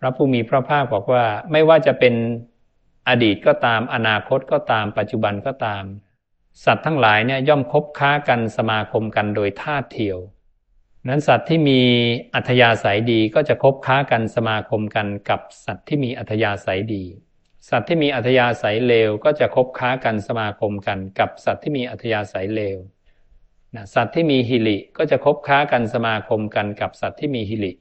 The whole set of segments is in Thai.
พระผู้มีพระภาคบอกว่าไม่ว่าจะเป็นอดีตก็ตาม อนาคตก็ตาม ปัจจุบันก็ตาม สัตว์ทั้งหลายเนี่ยย่อมคบค้ากันสมาคมกันโดยท่าเทียวนั้นสัตว์ที่มีอัธยาศัยดีก็จะคบค้ากันสมาคมกันกับสัตว์ที่มีอัธยาศัยดี สัตว์ที่มีอัธยาศัยเลวก็จะคบค้ากันสมาคมกัน กับสัตว์ที่มีอัธยาศัยเลวนะสัตว์ที่มีหิริก็จะคบค้ากันสมาคมกันกับสัตว์ที่มีหิริ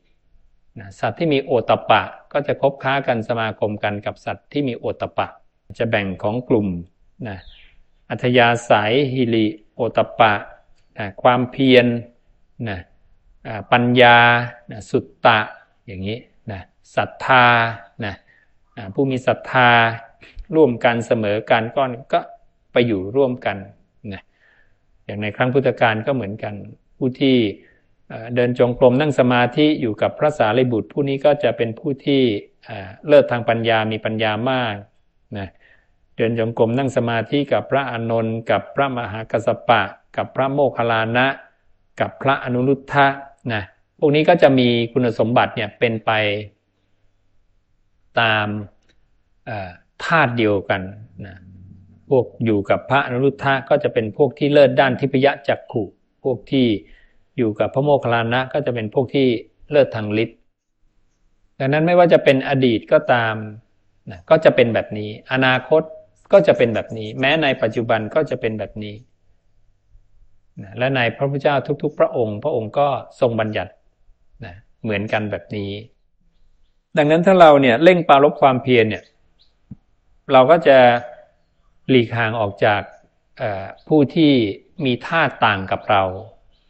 นะสัตว์ที่มีโอตปะก็จะคบค้ากันสมาคมกันกับสัตว์ที่มีโอตปะ จะแบ่งของกลุ่มนะอัธยาศัยหิริโอตปะนะความเพียรนะปัญญานะสุตตะอย่างนี้นะศรัทธานะผู้มีศรัทธาร่วมกันเสมอกันก็ก็ไปอยู่ร่วมกันนะอย่างในครั้งพุทธกาลก็เหมือนกันผู้ที่ เดินจงกรมนั่งสมาธิอยู่กับพระสารีบุตร ผู้นี้ก็จะเป็นผู้ที่เลิศทางปัญญามีปัญญามากนะเดินจงกรมนั่งสมาธิกับพระอานนท์กับพระมหากัสปะ กับพระโมคคัลลานะ กับพระอนุรุทธะนะพวกนี้ก็จะมีคุณสมบัติเนี่ยเป็นไปตามธาตุเดียวกันนะพวกอยู่กับพระอนุรุทธะก็จะเป็นพวกที่เลิศด้านทิพยจักขุพวกที่ อยู่กับพระโมคคัลลานะก็จะเป็นพวกที่เลิศทางฤทธิ์ดังนั้นไม่ว่าจะเป็นอดีตก็ตามนะก็จะเป็นแบบนี้ อนาคตก็จะเป็นแบบนี้ แม้ในปัจจุบันก็จะเป็นแบบนี้นะและในพระพุทธเจ้าทุก ๆ พระองค์ พระองค์ก็ทรงบัญญัตินะเหมือนกันแบบนี้ ดังนั้นถ้าเราเนี่ยเร่งปารบความเพียรเนี่ย เราก็จะหลีกห่างออกจากผู้ที่มีท่าต่างกับเรา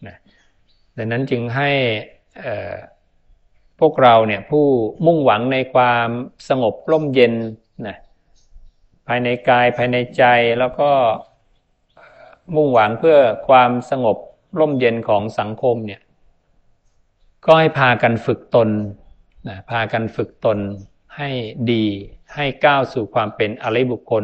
นะ ดังนั้นจึงให้พวกเราเนี่ยผู้มุ่งหวังในความสงบร่มเย็นนะภายในกายภายในใจแล้วก็มุ่งหวังเพื่อความสงบร่มเย็นของสังคมเนี่ยก็ให้พากันฝึกตนนะพากันฝึกตนให้ดีให้ก้าวสู่ความเป็นอริบุคคล